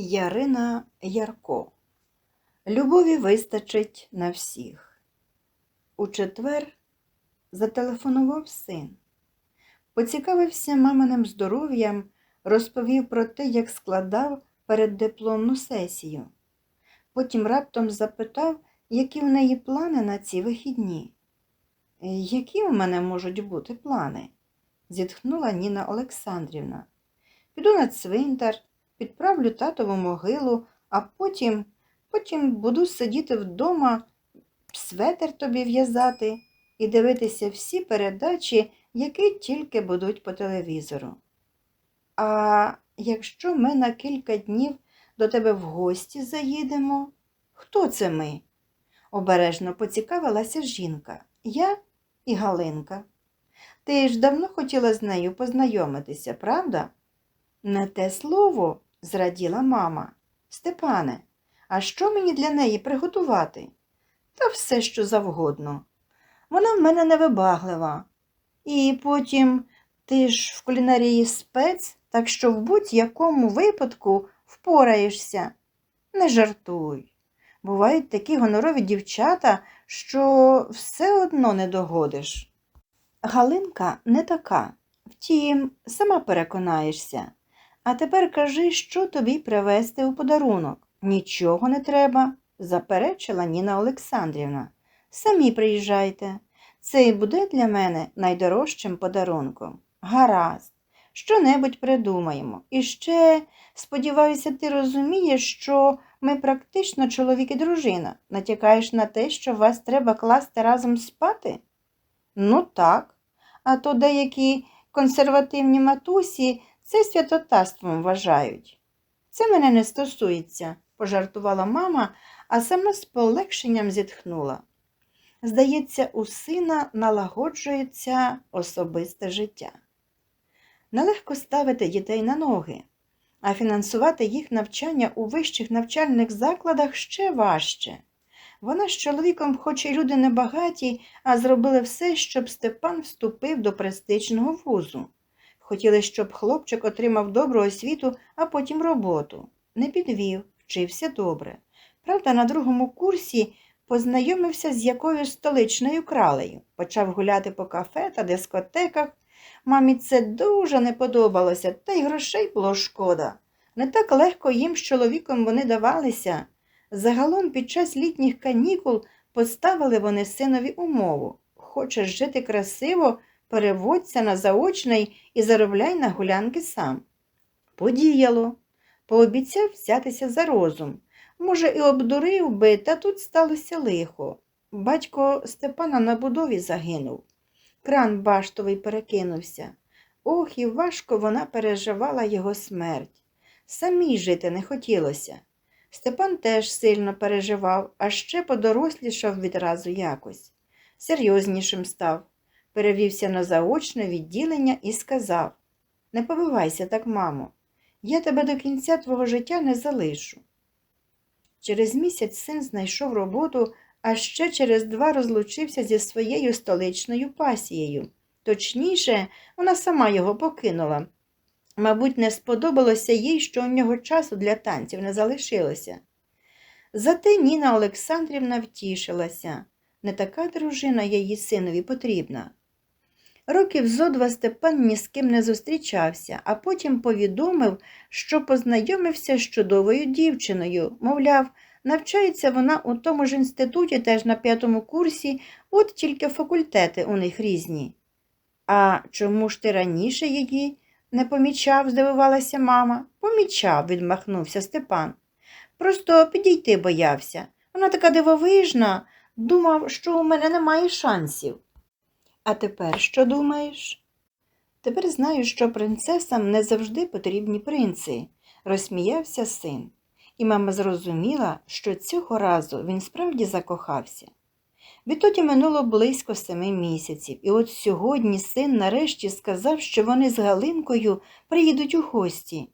Ярина Ярко. Любові вистачить на всіх. У четвер зателефонував син. Поцікавився маминим здоров'ям, розповів про те, як складав переддипломну сесію. Потім раптом запитав, які в неї плани на ці вихідні. Які у мене можуть бути плани? зітхнула Ніна Олександрівна. Піду на цвинтар, підправлю татову могилу, а потім, потім буду сидіти вдома, светер тобі в'язати і дивитися всі передачі, які тільки будуть по телевізору. А якщо ми на кілька днів до тебе в гості заїдемо? Хто це ми? обережно поцікавилася жінка. Я і Галинка. Ти ж давно хотіла з нею познайомитися, правда? Не те слово, зраділа мама. Степане, а що мені для неї приготувати? Та все, що завгодно. Вона в мене невибаглива. І потім ти ж в кулінарії спец, так що в будь-якому випадку впораєшся. Не жартуй. Бувають такі гонорові дівчата, що все одно не догодиш. Галинка не така. Втім, сама переконаєшся. А тепер кажи, що тобі привезти у подарунок. Нічого не треба, заперечила Ніна Олександрівна. Самі приїжджайте. Це і буде для мене найдорожчим подарунком. Гаразд, що-небудь придумаємо. І ще, сподіваюся, ти розумієш, що ми практично чоловік і дружина. Натякаєш на те, що вас треба класти разом спати? Ну так. А то деякі консервативні матусі це святотатством вважають. Це мене не стосується, пожартувала мама, а сама з полегшенням зітхнула. Здається, у сина налагоджується особисте життя. Нелегко ставити дітей на ноги, а фінансувати їх навчання у вищих навчальних закладах ще важче. Вона з чоловіком, хоч і люди небагаті, а зробили все, щоб Степан вступив до престижного вузу. Хотіли, щоб хлопчик отримав добру освіту, а потім роботу. Не підвів, вчився добре. Правда, на другому курсі познайомився з якоюсь столичною кралею, почав гуляти по кафе та дискотеках. Мамі це дуже не подобалося, та й грошей було шкода. Не так легко їм з чоловіком вони давалися. Загалом під час літніх канікул поставили вони синові умову хочеш жити красиво, переводься на заочний і заробляй на гулянки сам. Подіяло, пообіцяв взятися за розум. Може, і обдурив би, та тут сталося лихо. Батько Степана на будові загинув. Кран баштовий перекинувся. Ох, і важко вона переживала його смерть. Самій жити не хотілося. Степан теж сильно переживав, а ще подорослішав відразу якось. Серйознішим став, перевівся на заочне відділення і сказав Не побивайся так, мамо, я тебе до кінця твого життя не залишу. Через місяць син знайшов роботу, а ще через два розлучився зі своєю столичною пасією. Точніше, вона сама його покинула. Мабуть, не сподобалося їй, що у нього часу для танців не залишилося. Зате Ніна Олександрівна втішилася не така дружина її синові потрібна. Років зо два Степан ні з ким не зустрічався, а потім повідомив, що познайомився з чудовою дівчиною. Мовляв, навчається вона у тому ж інституті, теж на п'ятому курсі, от тільки факультети у них різні. А чому ж ти раніше її не помічав, здивувалася мама. Помічав, відмахнувся Степан. Просто підійти боявся. Вона така дивовижна, думав, що у мене немає шансів. А тепер що думаєш? Тепер знаю, що принцесам не завжди потрібні принци, розсміявся син, і мама зрозуміла, що цього разу він справді закохався. Відтоді минуло близько семи місяців, і от сьогодні син нарешті сказав, що вони з Галинкою приїдуть у гості.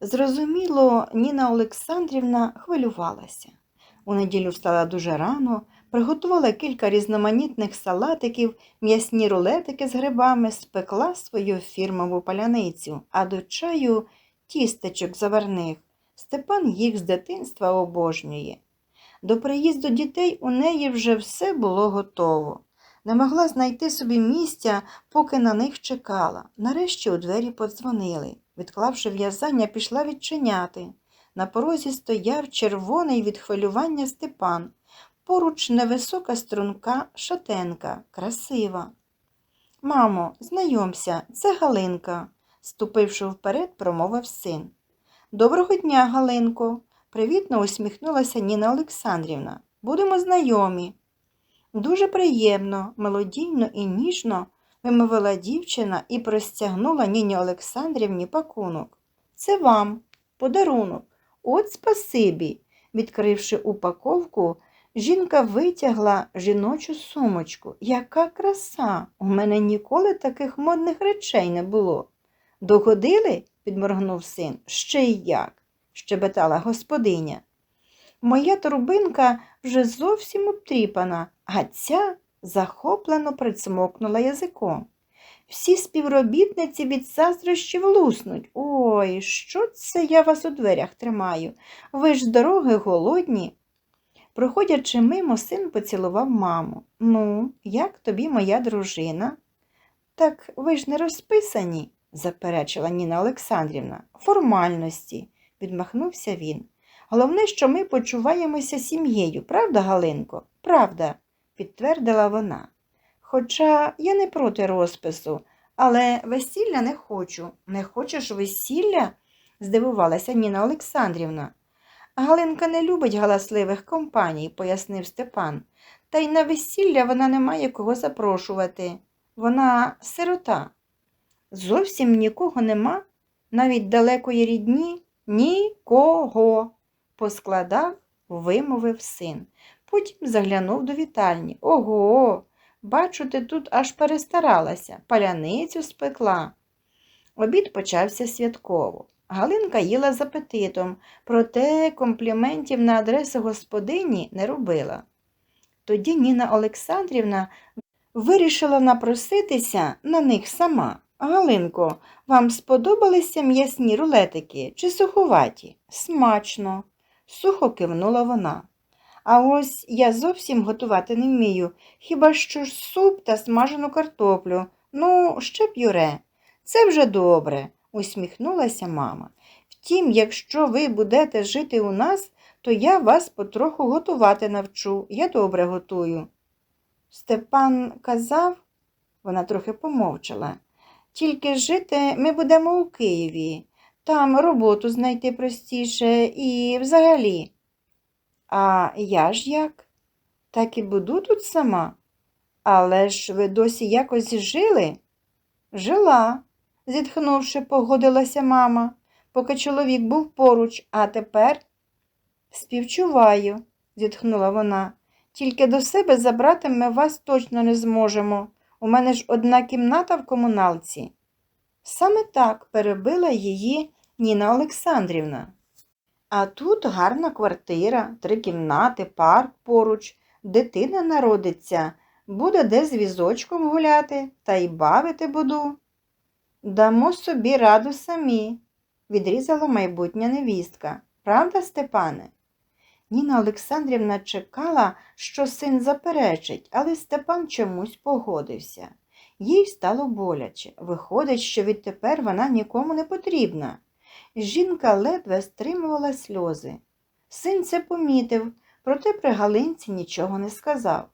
Зрозуміло, Ніна Олександрівна хвилювалася. У неділю встала дуже рано, приготувала кілька різноманітних салатиків, м'ясні рулетики з грибами, спекла свою фірмову паляницю, а до чаю тістечок заварних, Степан їх з дитинства обожнює. До приїзду дітей у неї вже все було готово. Не могла знайти собі місця, поки на них чекала. Нарешті у двері подзвонили. Відклавши в'язання, пішла відчиняти. На порозі стояв червоний від хвилювання Степан. Поруч невисока струнка шатенка, красива. Мамо, знайомся, це Галинка, ступивши вперед, промовив син. Доброго дня, Галинко, привітно усміхнулася Ніна Олександрівна. Будемо знайомі. Дуже приємно, мелодійно і ніжно вимовила дівчина і простягнула Ніні Олександрівні пакунок. Це вам, подарунок. От спасибі. Відкривши упаковку, жінка витягла жіночу сумочку. Яка краса! У мене ніколи таких модних речей не було. Догодили? підморгнув син. Ще й як, щебетала господиня. Моя торбинка вже зовсім обтріпана, а ця захоплено прицмокнула язиком. Всі співробітниці від заздрощів луснуть. Ой, що це я вас у дверях тримаю? Ви ж з дороги голодні. Проходячи мимо, син поцілував маму. Ну, як тобі моя дружина? Так ви ж не розписані, заперечила Ніна Олександрівна. Формальності, відмахнувся він. Головне, що ми почуваємося сім'єю, правда, Галинко? Правда, підтвердила вона. Хоча я не проти розпису, але весілля не хочу. Не хочеш весілля? здивувалася Ніна Олександрівна. Галинка не любить галасливих компаній, пояснив Степан. Та й на весілля вона не має кого запрошувати. Вона сирота. Зовсім нікого нема, навіть далекої рідні, нікого. Поскладав, вимовив син. Потім заглянув до вітальні. Ого, бачу, ти тут аж перестаралася, паляницю спекла. Обід почався святково. Галинка їла з апетитом, проте компліментів на адресу господині не робила. Тоді Ніна Олександрівна вирішила напроситися на них сама. Галинко, вам сподобалися м'ясні рулетики чи суховаті? Смачно, сухо кивнула вона. А ось я зовсім готувати не вмію, хіба що ж суп та смажену картоплю, ну, ще п'юре. Це вже добре, усміхнулася мама. Втім, якщо ви будете жити у нас, то я вас потроху готувати навчу, я добре готую. Степан казав, вона трохи помовчала, тільки жити ми будемо у Києві, там роботу знайти простіше і взагалі. А я ж як? Так і буду тут сама. Але ж ви досі якось жили? Жила, зітхнувши, погодилася мама, поки чоловік був поруч, а тепер співчуваю, зітхнула вона. Тільки до себе забрати ми вас точно не зможемо. У мене ж одна кімната в комуналці. Саме так перебила її Ніна Олександрівна. А тут гарна квартира, три кімнати, парк поруч, дитина народиться, буде де з візочком гуляти, та й бавити буду. Дамо собі раду самі, відрізала майбутня невістка. Правда, Степане? Ніна Олександрівна чекала, що син заперечить, але Степан чомусь погодився. Їй стало боляче. Виходить, що відтепер вона нікому не потрібна. Жінка ледве стримувала сльози. Син це помітив, проте при Галинці нічого не сказав.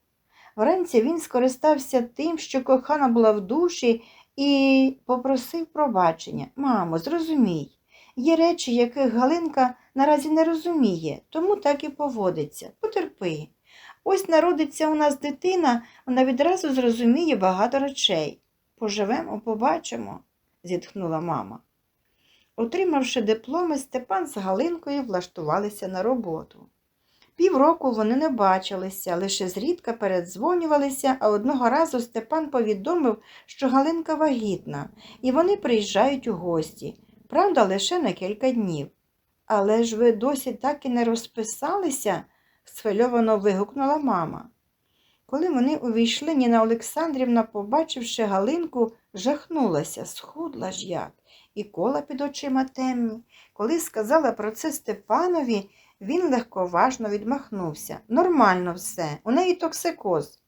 Вранці він скористався тим, що кохана була в душі, і попросив пробачення. Мамо, зрозумій, є речі, яких Галинка наразі не розуміє, тому так і поводиться. Потерпи. Ось народиться у нас дитина, вона відразу зрозуміє багато речей. Поживемо, побачимо, зітхнула мама. Отримавши дипломи, Степан з Галинкою влаштувалися на роботу. Півроку вони не бачилися, лише зрідка передзвонювалися, а одного разу Степан повідомив, що Галинка вагітна, і вони приїжджають у гості, правда, лише на кілька днів. Але ж ви досі так і не розписалися, схвильовано вигукнула мама. Коли вони увійшли, Ніна Олександрівна, побачивши Галинку, жахнулася, схудла ж як, і кола під очима темні. Коли сказала про це Степанові, він легковажно відмахнувся. Нормально все, у неї токсикоз.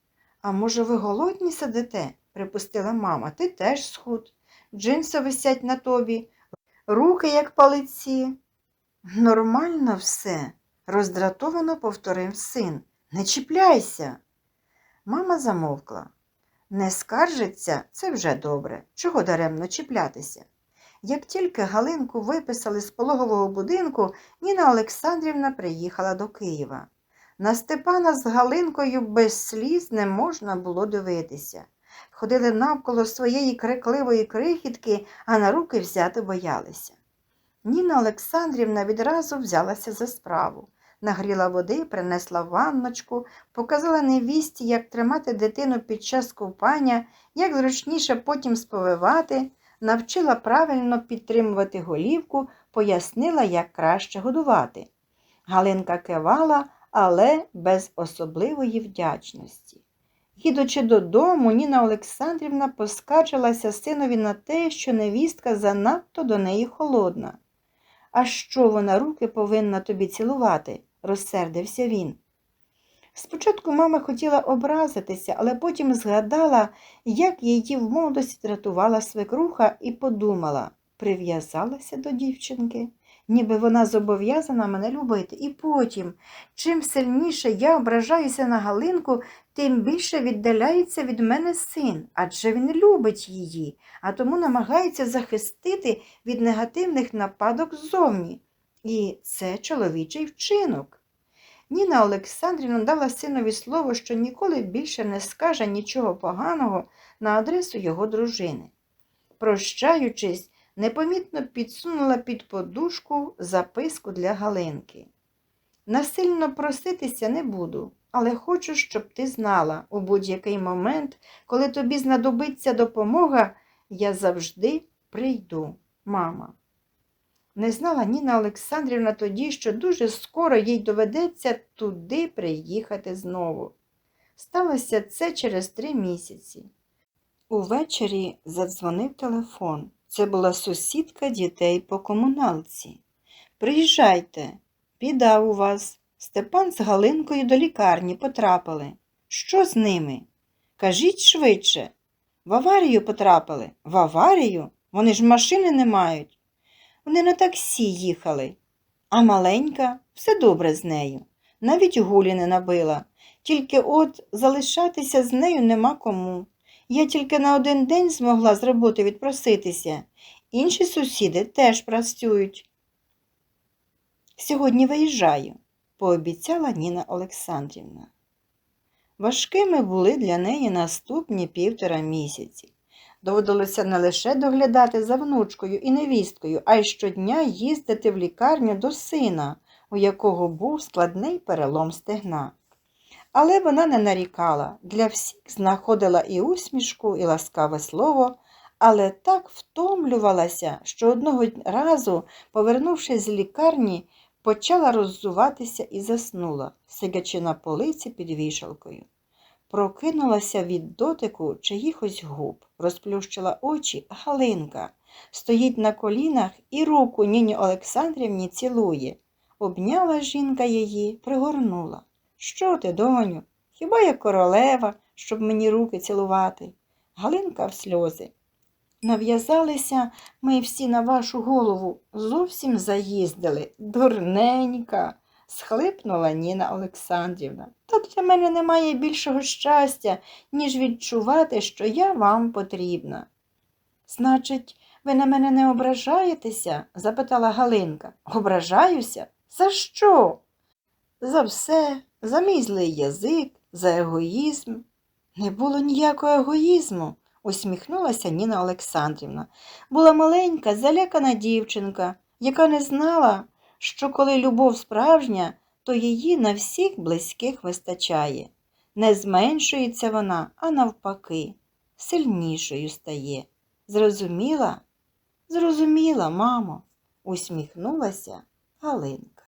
А може, ви голодні сидите? припустила мама. Ти теж схуд. Джинси висять на тобі, руки, як палиці. Нормально все, роздратовано повторив син. Не чіпляйся. Мама замовкла. Не скаржиться, це вже добре. Чого даремно чіплятися? Як тільки Галинку виписали з пологового будинку, Ніна Олександрівна приїхала до Києва. На Степана з Галинкою без сліз не можна було дивитися. Ходили навколо своєї крикливої крихітки, а на руки взяти боялися. Ніна Олександрівна відразу взялася за справу. Нагріла води, принесла ванночку, показала невісті, як тримати дитину під час купання, як зручніше потім сповивати, навчила правильно підтримувати голівку, пояснила, як краще годувати. Галинка кивала, але без особливої вдячності. Їдучи додому, Ніна Олександрівна поскаржилася синові на те, що невістка занадто до неї холодна. А що вона руки повинна тобі цілувати? розсердився він. Спочатку мама хотіла образитися, але потім згадала, як її в молодості дратувала свекруха, і подумала, прив'язалася до дівчинки, ніби вона зобов'язана мене любити. І потім, чим сильніше я ображаюся на Галинку, тим більше віддаляється від мене син, адже він любить її, а тому намагається захистити від негативних нападок ззовні. І це чоловічий вчинок. Ніна Олександрівна дала синові слово, що ніколи більше не скаже нічого поганого на адресу його дружини. Прощаючись, непомітно підсунула під подушку записку для Галинки. Насильно проситися не буду, але хочу, щоб ти знала, у будь-який момент, коли тобі знадобиться допомога, я завжди прийду, мама. Не знала Ніна Олександрівна тоді, що дуже скоро їй доведеться туди приїхати знову. Сталося це через три місяці. Увечері задзвонив телефон. Це була сусідка дітей по комуналці. Приїжджайте, біда у вас. Степан з Галинкою до лікарні потрапили. Що з ними? Кажіть швидше. В аварію потрапили. В аварію? Вони ж машини не мають. Вони на таксі їхали. А маленька все добре з нею. Навіть гулі не набила. Тільки от залишатися з нею нема кому. Я тільки на один день змогла з роботи відпроситися. Інші сусіди теж працюють. Сьогодні виїжджаю, пообіцяла Ніна Олександрівна. Важкими були для неї наступні півтора місяці. Доводилося не лише доглядати за внучкою і невісткою, а й щодня їздити в лікарню до сина, у якого був складний перелом стегна. Але вона не нарікала, для всіх знаходила і усмішку, і ласкаве слово, але так втомлювалася, що одного разу, повернувшись з лікарні, почала роззуватися і заснула, сидячи на полиці під вішалкою. Прокинулася від дотику чиїхось губ, розплющила очі Галинка, стоїть на колінах і руку Ніні Олександрівні цілує. Обняла жінка її, пригорнула. Що ти, доню? Хіба я королева, щоб мені руки цілувати? Галинка в сльози. Нав'язалися ми всі на вашу голову, зовсім заїздили, дурненька схлипнула Ніна Олександрівна. Та для мене немає більшого щастя, ніж відчувати, що я вам потрібна. Значить, ви на мене не ображаєтеся? запитала Галинка. Ображаюся? За що? За все, за мій злий язик, за егоїзм. Не було ніякого егоїзму, усміхнулася Ніна Олександрівна. Була маленька, залякана дівчинка, яка не знала, що коли любов справжня, то її на всіх близьких вистачає. Не зменшується вона, а навпаки, сильнішою стає. Зрозуміла? Зрозуміла, мамо, усміхнулася Галинка.